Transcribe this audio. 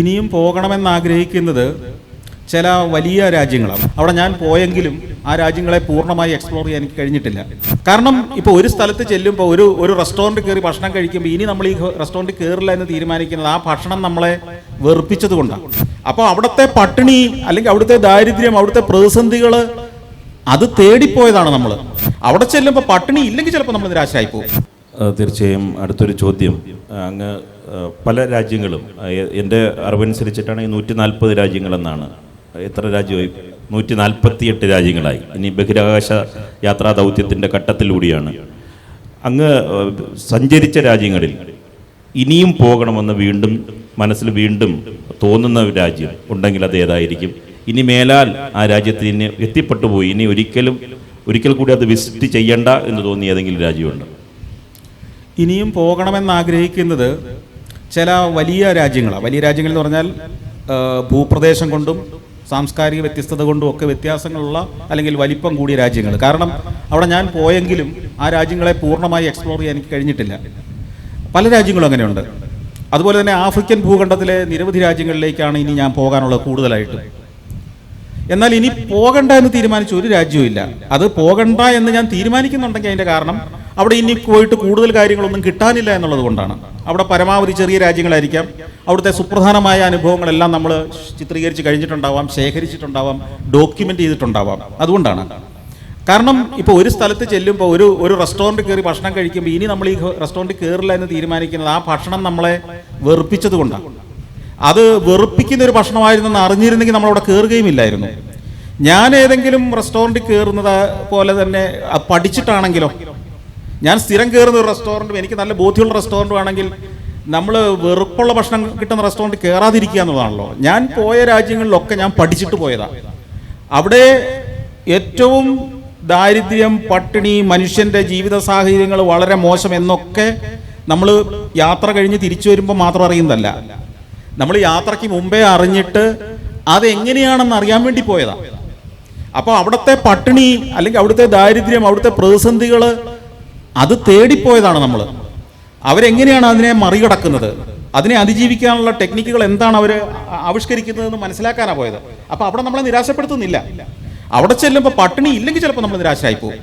ഇനിയും പോകണമെന്ന് ആഗ്രഹിക്കുന്നത് ചില വലിയ രാജ്യങ്ങളാണ്. അവിടെ ഞാൻ പോയെങ്കിലും ആ രാജ്യങ്ങളെ പൂർണമായി എക്സ്പ്ലോർ ചെയ്യാൻ എനിക്ക് കഴിഞ്ഞിട്ടില്ല. കാരണം ഇപ്പോൾ ഒരു സ്ഥലത്ത് ചെല്ലുമ്പോൾ ഒരു ഒരു റെസ്റ്റോറന്റ് കയറി ഭക്ഷണം കഴിക്കുമ്പോൾ ഇനി നമ്മൾ ഈ റെസ്റ്റോറന്റ് കയറില്ല എന്ന് തീരുമാനിക്കുന്നത് ആ ഭക്ഷണം നമ്മളെ വെറുപ്പിച്ചത് കൊണ്ടാണ്. അപ്പോൾ അവിടുത്തെ പട്ടിണി അല്ലെങ്കിൽ അവിടുത്തെ ദാരിദ്ര്യം അവിടുത്തെ പ്രതിസന്ധികൾ അത് തേടിപ്പോയതാണ് നമ്മൾ അവിടെ ചെല്ലുമ്പോൾ പട്ടിണി ഇല്ലെങ്കിൽ ചിലപ്പോൾ നമ്മൾ നിരാശയായി പോകും. തീർച്ചയായും അടുത്തൊരു ചോദ്യം. അങ്ങ് പല രാജ്യങ്ങളും എന്റെ അറിവനുസരിച്ചിട്ടാണ് അറിവനുസരിച്ചിട്ടാണെങ്കിൽ നൂറ്റി നാൽപ്പത് രാജ്യങ്ങളെന്നാണ്. എത്ര രാജ്യമായി? നൂറ്റി നാൽപ്പത്തിയെട്ട് രാജ്യങ്ങളായി. ഇനി ബഹിരാകാശ യാത്രാ ദൗത്യത്തിന്റെ ഘട്ടത്തിലൂടെയാണ്. അങ്ങ് സഞ്ചരിച്ച രാജ്യങ്ങളിൽ ഇനിയും പോകണമെന്ന് വീണ്ടും മനസ്സിൽ വീണ്ടും തോന്നുന്ന രാജ്യം ഉണ്ടെങ്കിൽ അത് ഏതായിരിക്കും? ഇനി മേലാൽ ആ രാജ്യത്തിന് എത്തിപ്പെട്ടു പോയി. ഇനി ഒരിക്കലും ഒരിക്കൽ കൂടി അത് വിസിറ്റ് ചെയ്യണ്ട എന്ന് തോന്നിയ ഏതെങ്കിലും രാജ്യമുണ്ട്? ഇനിയും പോകണമെന്ന് ആഗ്രഹിക്കുന്നത് ചില വലിയ രാജ്യങ്ങളാണ് വലിയ രാജ്യങ്ങൾ എന്ന് പറഞ്ഞാൽ ഭൂപ്രദേശം കൊണ്ടും സാംസ്കാരിക വ്യത്യസ്തത കൊണ്ടും ഒക്കെ വ്യത്യാസങ്ങളുള്ള അല്ലെങ്കിൽ വലിപ്പം കൂടിയ രാജ്യങ്ങൾ. കാരണം അവിടെ ഞാൻ പോയെങ്കിലും ആ രാജ്യങ്ങളെ പൂർണമായി എക്സ്പ്ലോർ ചെയ്യാൻ എനിക്ക് കഴിഞ്ഞിട്ടില്ല. പല രാജ്യങ്ങളും അങ്ങനെയുണ്ട്. അതുപോലെ തന്നെ ആഫ്രിക്കൻ ഭൂഖണ്ഡത്തിലെ നിരവധി രാജ്യങ്ങളിലേക്കാണ് ഇനി ഞാൻ പോകാനുള്ളത് കൂടുതലായിട്ട്. എന്നാൽ ഇനി പോകണ്ട എന്ന് തീരുമാനിച്ച ഒരു രാജ്യവും ഇല്ല. അത് പോകണ്ട എന്ന് ഞാൻ തീരുമാനിക്കുന്നുണ്ടെങ്കിൽ അതിന്റെ കാരണം അവിടെ ഇനി പോയിട്ട് കൂടുതൽ കാര്യങ്ങളൊന്നും കിട്ടാനില്ല എന്നുള്ളത് കൊണ്ടാണ്. അവിടെ പരമാവധി ചെറിയ രാജ്യങ്ങളായിരിക്കാം. അവിടുത്തെ സുപ്രധാനമായ അനുഭവങ്ങളെല്ലാം നമ്മൾ ചിത്രീകരിച്ച് കഴിഞ്ഞിട്ടുണ്ടാവാം ശേഖരിച്ചിട്ടുണ്ടാവാം ഡോക്യുമെന്റ് ചെയ്തിട്ടുണ്ടാവാം. അതുകൊണ്ടാണ്. കാരണം ഇപ്പോൾ ഒരു സ്ഥലത്ത് ചെല്ലുമ്പോൾ ഒരു ഒരു റെസ്റ്റോറന്റ് കയറി ഭക്ഷണം കഴിക്കുമ്പോൾ ഇനി നമ്മൾ ഈ റെസ്റ്റോറന്റ് കയറില്ല എന്ന് തീരുമാനിക്കുന്നത് ആ ഭക്ഷണം നമ്മളെ വെറുപ്പിച്ചത് കൊണ്ടാണ്. അത് വെറുപ്പിക്കുന്ന ഒരു ഭക്ഷണമായിരുന്നെന്ന് അറിഞ്ഞിരുന്നെങ്കിൽ നമ്മളവിടെ കയറുകയും ഇല്ലായിരുന്നു. ഞാൻ ഏതെങ്കിലും റെസ്റ്റോറന്റിൽ കയറുന്നത് പോലെ തന്നെ പഠിച്ചിട്ടാണെങ്കിലോ ഞാൻ സ്ഥിരം കയറുന്ന ഒരു റെസ്റ്റോറന്റും എനിക്ക് നല്ല ബോധ്യമുള്ള റെസ്റ്റോറന്റും ആണെങ്കിൽ നമ്മൾ വെറുപ്പുള്ള ഭക്ഷണം കിട്ടുന്ന റെസ്റ്റോറന്റ് കയറാതിരിക്കുക എന്നുള്ളതാണല്ലോ. ഞാൻ പോയ രാജ്യങ്ങളിലൊക്കെ ഞാൻ പഠിച്ചിട്ട് പോയതാണ് അവിടെ ഏറ്റവും ദാരിദ്ര്യം പട്ടിണി മനുഷ്യന്റെ ജീവിത സാഹചര്യങ്ങൾ വളരെ മോശം എന്നൊക്കെ നമ്മൾ യാത്ര കഴിഞ്ഞ് തിരിച്ചു വരുമ്പോൾ മാത്രം അറിയുന്നതല്ല. നമ്മൾ യാത്രയ്ക്ക് മുമ്പേ അറിഞ്ഞിട്ട് അതെങ്ങനെയാണെന്ന് അറിയാൻ വേണ്ടി പോയതാണ് അപ്പോൾ അവിടുത്തെ പട്ടിണി അല്ലെങ്കിൽ അവിടുത്തെ ദാരിദ്ര്യം അവിടുത്തെ പ്രതിസന്ധികൾ അത് തേടിപ്പോയതാണ് നമ്മൾ അവരെങ്ങനെയാണ് അതിനെ മറികടക്കുന്നത്? അതിനെ അതിജീവിക്കാനുള്ള ടെക്നിക്കുകൾ എന്താണ് അവർ ആവിഷ്കരിക്കുന്നതെന്ന് മനസ്സിലാക്കാനാണ് പോയത്? അപ്പോൾ അവിടെ നമ്മളെ നിരാശപ്പെടുത്തുന്നില്ല. അവിടെ ചെല്ലുമ്പോൾ പട്ടിണി ഇല്ലെങ്കിൽ ചിലപ്പോൾ നമ്മൾ നിരാശയായി പോകും.